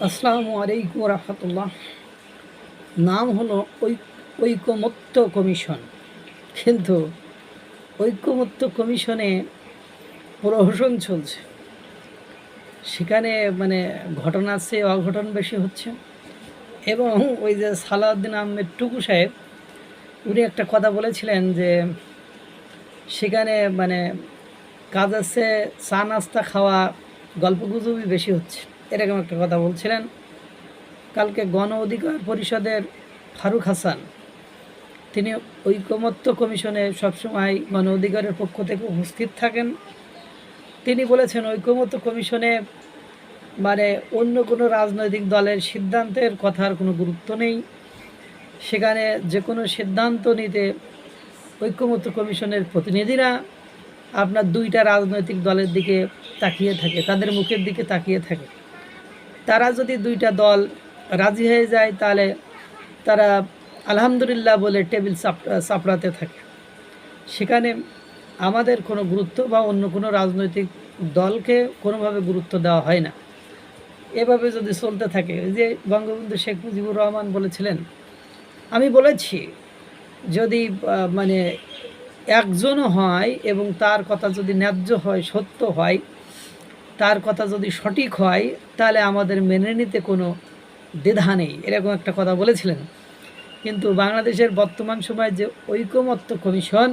আসসালামু আলাইকুম রহমতুল্লাহ। নাম হলো ঐ ঐকমত্য কমিশন। কিন্তু ঐকমত্য কমিশনে প্রহসন চলছে। সেখানে মানে ঘটনার চেয়ে অঘটন বেশি হচ্ছে। এবং ওই যে সালাউদ্দিন আহমেদ টুকু সাহেব, উনি একটা কথা বলেছিলেন যে সেখানে মানে কাজ আছে, চা নাস্তা খাওয়া, গল্পগুজবই বেশি হচ্ছে। এরকম একটা কথা বলছিলেন, কালকে গণ অধিকার পরিষদের ফারুক হাসান, তিনি ঐকমত্য কমিশনে সবসময় গণ অধিকারের পক্ষ থেকে উপস্থিত থাকেন। তিনি বলেছেন, ঐকমত্য কমিশনে মানে অন্য কোনো রাজনৈতিক দলের সিদ্ধান্তের কথার কোনো গুরুত্ব নেই। সেখানে যে কোনো সিদ্ধান্ত নিতে ঐক্যমত্য কমিশনের প্রতিনিধিরা আপনার দুইটা রাজনৈতিক দলের দিকে তাকিয়ে থাকে, তাদের মুখের দিকে তাকিয়ে থাকে। তারা যদি দুইটা দল রাজি হয়ে যায়, তাহলে তারা আলহামদুলিল্লাহ বলে টেবিল চাপ চাপড়াতে থাকে। সেখানে আমাদের কোনো গুরুত্ব বা অন্য কোনো রাজনৈতিক দলকে কোনোভাবে গুরুত্ব দেওয়া হয় না। এভাবে যদি চলতে থাকে যে বঙ্গবন্ধু শেখ মুজিবুর রহমান বলেছিলেন, আমি বলেছি যদি মানে একজনও হয় এবং তার কথা যদি ন্যায্য হয়, সত্য হয় তার কথা যদি সঠিক হয়, তাহলে আমাদের মেনে নিতে কোনো দ্বিধা নেই। এরকম একটা কথা বলেছিলেন। কিন্তু বাংলাদেশের বর্তমান সময়ে যে ঐকমত্য কমিশন,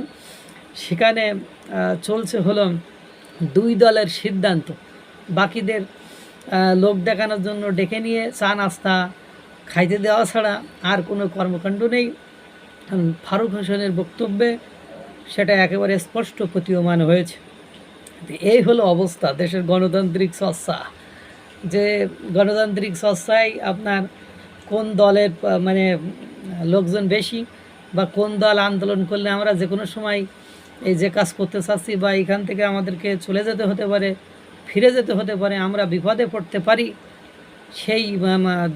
সেখানে চলছে হলো দুই দলের সিদ্ধান্ত। বাকিদের লোক দেখানোর জন্য ডেকে নিয়ে চা নাস্তা খাইতে দেওয়া ছাড়া আর কোনো কর্মকাণ্ড নেই। ফারুক হোসেনের বক্তব্যে সেটা একেবারে স্পষ্ট প্রতীয়মান হয়েছে। এই হলো অবস্থা দেশের গণতান্ত্রিক চর্চা। যে গণতান্ত্রিক চর্চায় আপনার কোন দলের মানে লোকজন বেশি বা কোন দল আন্দোলন করলে আমরা যে কোনো সময় এই যে কাজ করতে চাচ্ছি বা এখান থেকে আমাদেরকে চলে যেতে হতে পারে, ফিরে যেতে হতে পারে, আমরা বিপদে পড়তে পারি, সেই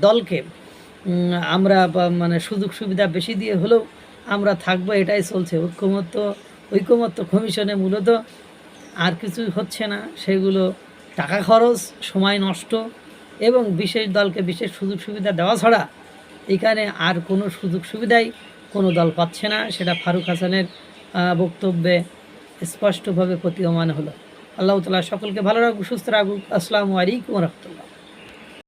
দলকে আমরা মানে সুযোগ সুবিধা বেশি দিয়ে হলেও আমরা থাকব, এটাই চলছে। ঐক্যমত্য ঐক্যমত্য কমিশনে মূলত আর কিছু হচ্ছে না। সেগুলো টাকা খরচ, সময় নষ্ট এবং বিশেষ দলকে বিশেষ সুযোগ সুবিধা দেওয়া ছাড়া এখানে আর কোনো সুযোগ সুবিধাই কোনো দল পাচ্ছে না, সেটা ফারুক হাসানের বক্তব্যে স্পষ্টভাবে প্রতীয়মান হলো। আল্লাহ তালা সকলকে ভালো রাখুক, সুস্থ রাখুক। আসসালামু আলাইকুম রহমতুল্লাহ।